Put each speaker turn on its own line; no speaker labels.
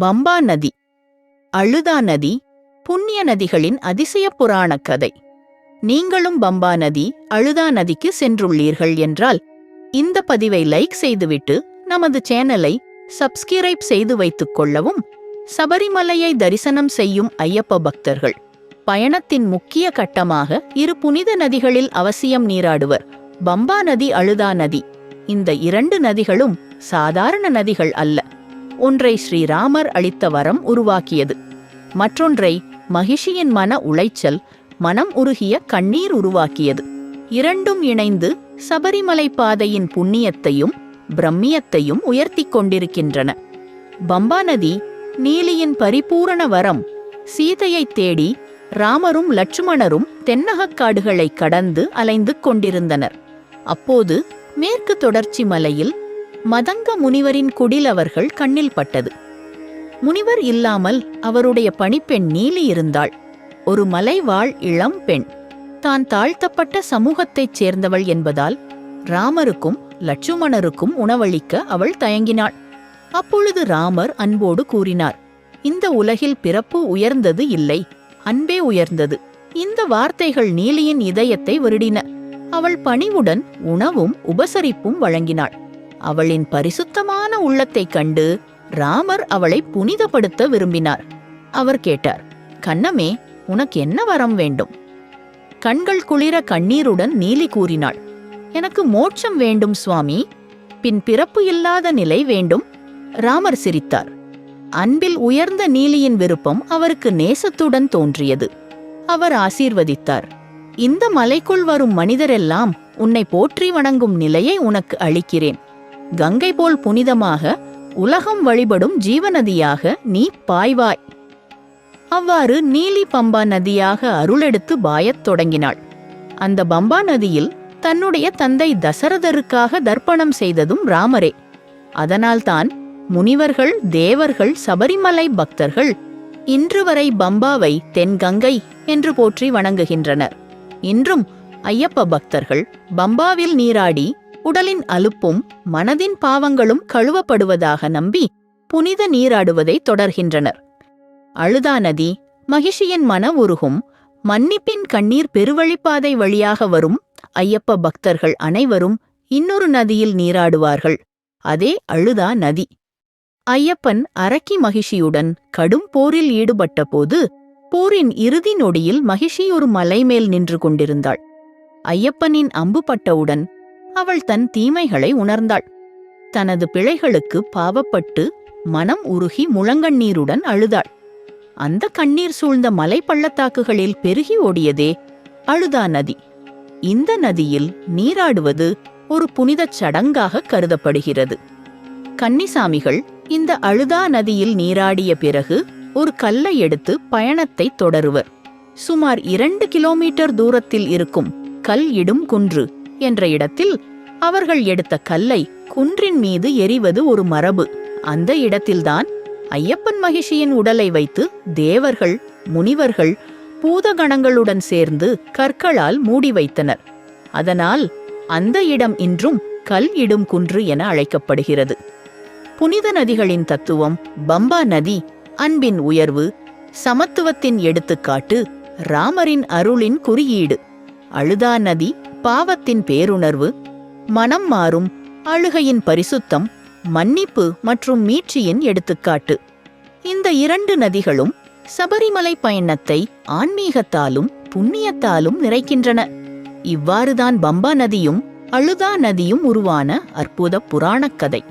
பம்பா நதி அழுதா நதி புண்ணிய நதிகளின் அதிசய புராணக் கதை. நீங்களும் பம்பா நதி அழுதா நதிக்கு சென்றுள்ளீர்கள் என்றால் இந்த பதிவை லைக் செய்துவிட்டு நமது சேனலை சப்ஸ்கிரைப் செய்து வைத்துக் கொள்ளவும் சபரிமலையை தரிசனம் செய்யும் ஐயப்ப பக்தர்கள். பயணத்தின் முக்கிய கட்டமாக இரு புனித நதிகளில் அவசியம் நீராடுவர். பம்பா நதி அழுதா நதி. இந்த இரண்டு நதிகளும் சாதாரண நதிகள் அல்ல. ஒன்றை ஸ்ரீராமர் அளித்த வரம் உருவாக்கியது. மற்றொன்றை மகிஷியின் மன உளைச்சல் மனம் உருகிய கண்ணீர் உருவாக்கியது. இரண்டும் இணைந்து சபரிமலை பாதையின் புண்ணியத்தையும் பிரம்மியத்தையும் உயர்த்திக் கொண்டிருக்கின்றன. பம்பா நதி நீலியின் பரிபூரண வரம் சீதையைத் தேடி ராமரும் லட்சுமணரும் தென்னகக் காடுகளைக் கடந்து அலைந்து கொண்டிருந்தனர். அப்போது மேற்கு தொடர்ச்சி மலையில் மதங்க முனிவரின் குடில் அவர்கள் கண்ணில் பட்டது. முனிவர் இல்லாமல் அவருடைய பணிப்பெண் நீலி இருந்தாள். ஒரு மலைவாழ் இளம் பெண். தான் தாழ்த்தப்பட்ட சமூகத்தைச் சேர்ந்தவள் என்பதால் ராமருக்கும் லட்சுமணருக்கும் உணவளிக்க அவள் தயங்கினாள். அப்பொழுது ராமர் அன்போடு கூறினார் இந்த உலகில் பிறப்பு உயர்ந்தது இல்லை அன்பே உயர்ந்தது. இந்த வார்த்தைகள் நீலியின் இதயத்தை வருடின. அவள் பணிவுடன் உணவும் உபசரிப்பும் வழங்கினாள். அவளின் பரிசுத்தமான உள்ளத்தைக் கண்டு ராமர் அவளை புனிதப்படுத்த விரும்பினார். அவர் கேட்டார் கண்ணமே உனக்கு என்ன வரம் வேண்டும்? கண்கள் குளிர கண்ணீருடன் நீலி கூறினாள் எனக்கு மோட்சம் வேண்டும் சுவாமி. பின் பிறப்பு இல்லாத நிலை வேண்டும். ராமர் சிரித்தார். அன்பில் உயர்ந்த நீலியின் விருப்பம் அவருக்கு நேசத்துடன் தோன்றியது. அவர் ஆசீர்வதித்தார் இந்த மலைக்குள் வரும் மனிதரெல்லாம் உன்னை போற்றி வணங்கும் நிலையை உனக்கு அளிக்கிறேன். கங்கை போல் புனிதமாக உலகம் வழிபடும் ஜீவநதியாக நீ பாய்வாய். அவ்வாறு நீலி பம்பா நதியாக அருளெடுத்து பாயத் தொடங்கினாள். அந்த பம்பா நதியில் தன்னுடைய தந்தை தசரதருக்காக தர்ப்பணம் செய்ததும் ராமரே. அதனால்தான் முனிவர்கள் தேவர்கள் சபரிமலை பக்தர்கள் இன்று வரை பம்பாவை தென்கங்கை என்று போற்றி வணங்குகின்றனர். இன்றும் ஐயப்ப பக்தர்கள் பம்பாவில் நீராடி உடலின் அலுப்பும் மனதின் பாவங்களும் கழுவப்படுவதாக நம்பி புனித நீராடுவதை தொடர்கின்றனர். அழுதா நதி மகிஷியின் மன உருகும் மன்னிப்பின் கண்ணீர் பெருவழிப்பாதை வழியாக வரும் ஐயப்ப பக்தர்கள் அனைவரும் இன்னொரு நதியில் நீராடுவார்கள். அதே அழுதா நதி. ஐயப்பன் அரக்கி மகிஷியுடன் கடும் போரில் ஈடுபட்டபோது போரின் இறுதி நொடியில் மகிஷி ஒரு மலை மேல் நின்று கொண்டிருந்தாள். ஐயப்பனின் அம்பு பட்டவுடன் அவள் தன் தீமைகளை உணர்ந்தாள். தனது பிழைகளுக்கு பாவப்பட்டு மனம் உருகி முழங்கண்ணீருடன் அழுதாள். அந்த கண்ணீர் சூழ்ந்த மலை பள்ளத்தாக்குகளில் பெருகி ஓடியதே அழுதா நதி. இந்த நதியில் நீராடுவது ஒரு புனிதச் சடங்காக கருதப்படுகிறது. கன்னிசாமிகள் இந்த அழுதா நதியில் நீராடிய பிறகு ஒரு கல்லை எடுத்து பயணத்தை தொடருவர். சுமார் இரண்டு கிலோமீட்டர் தூரத்தில் இருக்கும் கல் இடும் குன்று என்ற இடத்தில் அவர்கள் எடுத்த கல்லை குன்றின் மீது எரிவது ஒரு மரபு. அந்த இடத்தில்தான் ஐயப்பன் மகிஷியின் உடலை வைத்து தேவர்கள் முனிவர்கள் பூதகணங்களுடன் சேர்ந்து கற்களால் மூடி வைத்தனர். அதனால் அந்த இடம் இன்றும் கல் இடும் குன்று என அழைக்கப்படுகிறது. புனித நதிகளின் தத்துவம் பம்பா நதி அன்பின் உயர்வு சமத்துவத்தின் எடுத்துக்காட்டு ராமரின் அருளின் குறியீடு. அழுதா நதி பாவத்தின் பேருணர்வு மனம் மாறும் அழுகையின் பரிசுத்தம் மன்னிப்பு மற்றும் மீட்சியின் எடுத்துக்காட்டு. இந்த இரண்டு நதிகளும் சபரிமலை பயணத்தை ஆன்மீகத்தாலும் புண்ணியத்தாலும் நிறைக்கின்றன. இவ்வாறுதான் பம்பா நதியும் அழுதா நதியும் உருவான அற்புத புராணக் கதை